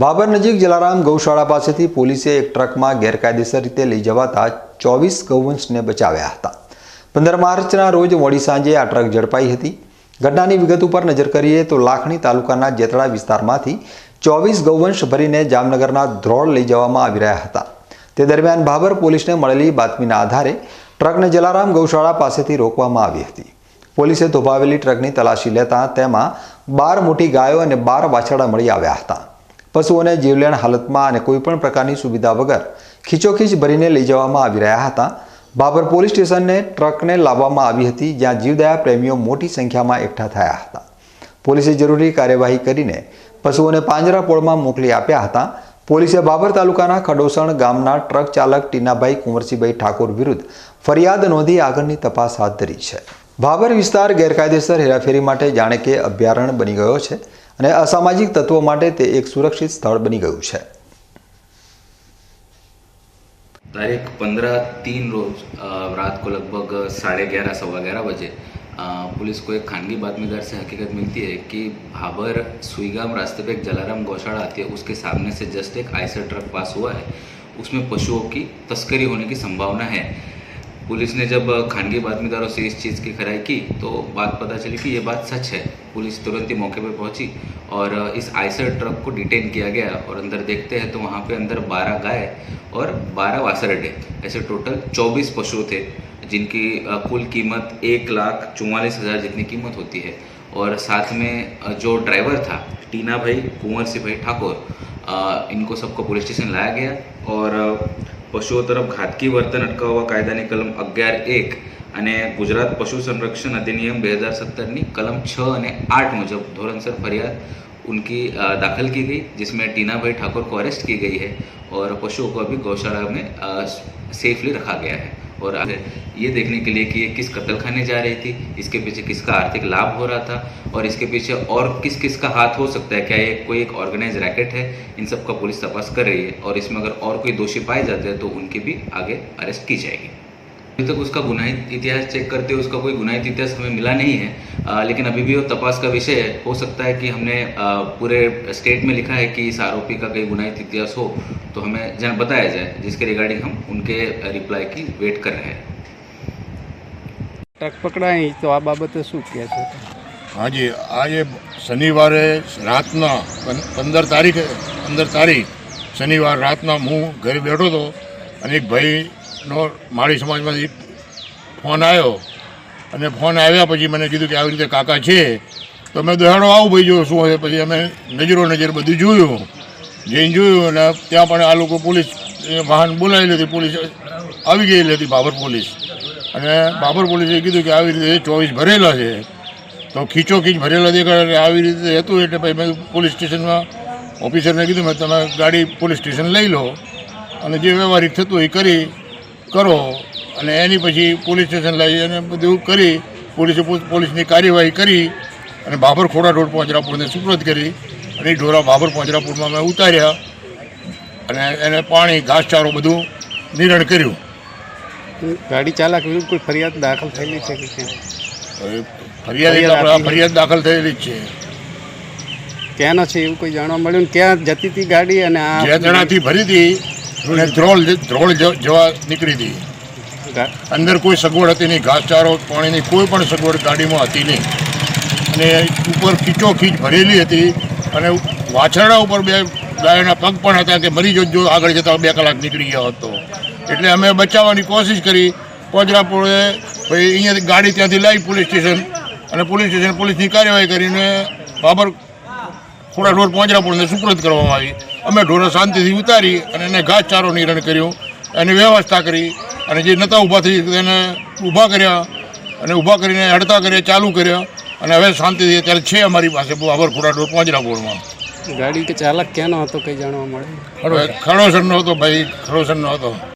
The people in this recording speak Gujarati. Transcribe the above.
ભાભર નજીક જલારામ ગૌશાળા પાસેથી પોલીસે એક ટ્રકમાં ગેરકાયદેસર રીતે લઈ જવાતા ચોવીસ ગૌવંશને બચાવ્યા હતા. પંદર માર્ચના રોજ મોડી સાંજે આ ટ્રક ઝડપાઈ હતી. ઘટનાની વિગત ઉપર નજર કરીએ તો લાખણી તાલુકાના જેતળા વિસ્તારમાંથી ચોવીસ ગૌવંશ ભરીને જામનગરના ધ્રોળ લઈ જવામાં આવી રહ્યા હતા. તે દરમિયાન ભાભર પોલીસને મળેલી બાતમીના આધારે ટ્રકને જલારામ ગૌશાળા પાસેથી રોકવામાં આવી હતી. પોલીસે ધોભાવેલી ટ્રકની તલાશી લેતા તેમાં બાર મોટી ગાયો અને બાર વાછરડા મળી આવ્યા હતા. પશુઓને જીવલેણ હાલતમાં અને કોઈપણ પ્રકારની સુવિધા વગર ખીચોખીચ ભરીને લઈ જવામાં આવી રહ્યા હતા. બાબર પોલીસ સ્ટેશનને ટ્રકને લાવવામાં આવી હતી, જ્યાં જીવદયા પ્રેમીઓ મોટી સંખ્યામાં એકઠા થયા હતા. પોલીસે જરૂરી કાર્યવાહી કરીને પશુઓને પાંજરાપોળમાં મોકલી આપ્યા હતા. પોલીસે બાબર તાલુકાના ખડોસણ ગામના ટ્રક ચાલક ટીનાભાઈ કુંવરસીભાઈ ઠાકોર વિરુદ્ધ ફરિયાદ નોંધી આગળની તપાસ હાથ ધરી છે. બાબર વિસ્તાર ગેરકાયદેસર હેરાફેરી માટે જાણે કે અભયારણ્ય બની ગયો છે. અને અસામાજિક તત્વો માટે તે એક સુરક્ષિત સ્થળ બની ગયું છે तारीख पंद्रह तीन रोज अ, रात को लगभग साढ़े ग्यारह सवा ग्यारह बजे अ, पुलिस को एक खानगी बातमीदार से हकीकत मिलती है कि भाबर सुईगाम रास्ते पे एक जलाराम गौशाला आती है उसके सामने से जस्ट एक आयसर ट्रक पास हुआ है उसमें पशुओं की तस्करी होने की संभावना है पुलिस ने जब खानगी बातमीदारों से इस चीज़ की खराई की तो बात पता चली कि ये बात सच है। पुलिस तुरंत ही मौके पर पहुँची और इस आइसर ट्रक को डिटेन किया गया और अंदर देखते हैं तो वहाँ पे अंदर 12 गाय और 12 वासरडे, ऐसे टोटल 24 पशु थे, जिनकी कुल कीमत एक लाख चौवालीस हज़ार जितनी कीमत होती है। और साथ में जो ड्राइवर था, टीना भाई, कुंवर सिंह भाई ठाकुर इनको सबको पुलिस स्टेशन लाया गया और પશુઓ તરફ ઘાતકી વર્તન અટકાવવા કાયદાની કલમ અગિયાર એક અને ગુજરાત પશુ સંરક્ષણ अधिनियम બે હજાર સત્તરની કલમ છ અને આઠ મુજબ ધોરણસર ફરિયાદ उनकी अ, दाखिल की गई जिसमें टीना भाई ठाकुर को अरेस्ट की गई है और पशुओं को अभी गौशाला में सेफली रखा गया है और आगे ये देखने के लिए कि ये किस कत्ल खाने जा रही थी, इसके पीछे किसका आर्थिक लाभ हो रहा था, और इसके पीछे और किस किस का हाथ हो सकता है, क्या ये कोई एक ऑर्गेनाइज रैकेट है? इन सब का पुलिस तपास कर रही है, और इसमें अगर और कोई दोषी पाए जाते हैं तो उनके भी आगे अरेस्ट की जाएगी। अभी तक उसका गुनाहित इतिहास चेक करते हुए उसका कोई गुनाहित इतिहास हमें मिला नहीं है लेकिन अभी भी वो तपास का विषय है हो सकता है कि हमने अ, पूरे स्टेट में लिखा है कि इस आरोपी का कहीं गुनाहित इतिहास हो तो हमें जन बताया जाए जिसके रिगार्डिंग हम उनके रिप्लाई की वेट कर रहे हैं ટ્રક પકડાય તો આ બાબતે શું કહે છે હાજી આજે શનિવારે રાતના પં- પંદર તારીખે પંદર તારીખ શનિવાર રાતના હું ઘરે બેઠો હતો અને એક ભાઈનો માળી સમાજમાંથી ફોન આવ્યો અને ફોન આવ્યા પછી મને કીધું કે આવી રીતે કાકા છે, તો મેં દોહાડો આવું ભાઈ જોયું શું હશે પછી અમે નજરો નજર બધું જોયું. જઈને જોયું અને ત્યાં પણ આ લોકો પોલીસ વાહન બોલાવેલી હતી, પોલીસ આવી ગયેલી હતી, બાબર પોલીસ. અને બાબર પોલીસે કીધું કે આવી રીતે ચોવીસ ભરેલા છે. તો ખીચો ખીચ ભરેલા દેખાડે આવી રીતે હતું એટલે પછી મેં પોલીસ સ્ટેશનમાં ઓફિસરને કીધું, મેં તમે ગાડી પોલીસ સ્ટેશન લઈ લો અને જે વ્યવહારિક થતું એ કરી, કરો. અને એની પછી પોલીસ સ્ટેશન લઈ અને બધું કરી પોલીસે પોલીસની કાર્યવાહી કરી અને બાબર ખોડા રોડ પહોંચરાપુરને સુપ્રત કરી અને એ ઢોરા બાબર પહોંચરાપુરમાં અમે ઉતાર્યા અને એને પાણી ઘાસચારો બધું નિરણ કર્યું. ગાડી ચાલક વિરુદ્ધ કોઈ ફરિયાદ દાખલ થયેલી છે કે ફરિયાદ ફરિયાદ દાખલ થયેલી જ છે. ક્યાંનો છે એવું કોઈ જાણવા મળ્યું? ને ક્યાં જતી હતી ગાડી અને આ જણાથી ભરી હતી અને ધ્રોળ ધ્રોળ જવા નીકળી હતી. અંદર કોઈ સગવડ હતી નહીં. ઘાસચારો, પાણીની કોઈ પણ સગવડ ગાડીમાં હતી નહીં. અને ઉપર ખીચોખીચ ભરેલી હતી અને વાછરડા ઉપર બે ગાયોના પગ પણ હતા કે મરી જો આગળ જતા બે કલાક નીકળી ગયો હતો. એટલે અમે બચાવવાની કોશિશ કરી. પોજરાપુરે ભાઈ અહીંયાથી ગાડી ત્યાંથી લાવી પોલીસ સ્ટેશન. અને પોલીસ સ્ટેશન પોલીસની કાર્યવાહી કરીને બાબર ખોડા ઢોર પોજરાપુરને સુપ્રત કરવામાં આવી. અમે ઢોરો શાંતિથી ઉતારી અને એને ઘાસચારો નિરણ કર્યો. એની વ્યવસ્થા કરી. અને જે નહોતા ઊભા થઈ એને ઊભા કર્યા અને ઊભા કરીને હડતા કર્યા ચાલુ કર્યા અને હવે શાંતિ થઈ અત્યારે છે અમારી પાસે બાબર ડોર ઢોર પોજરાપુરમાં ગાડી કે ચાલક ક્યાંનો હતો કંઈ જાણવા મળે? ખડોસરનો હતો ભાઈ ખડોસરનો હતો.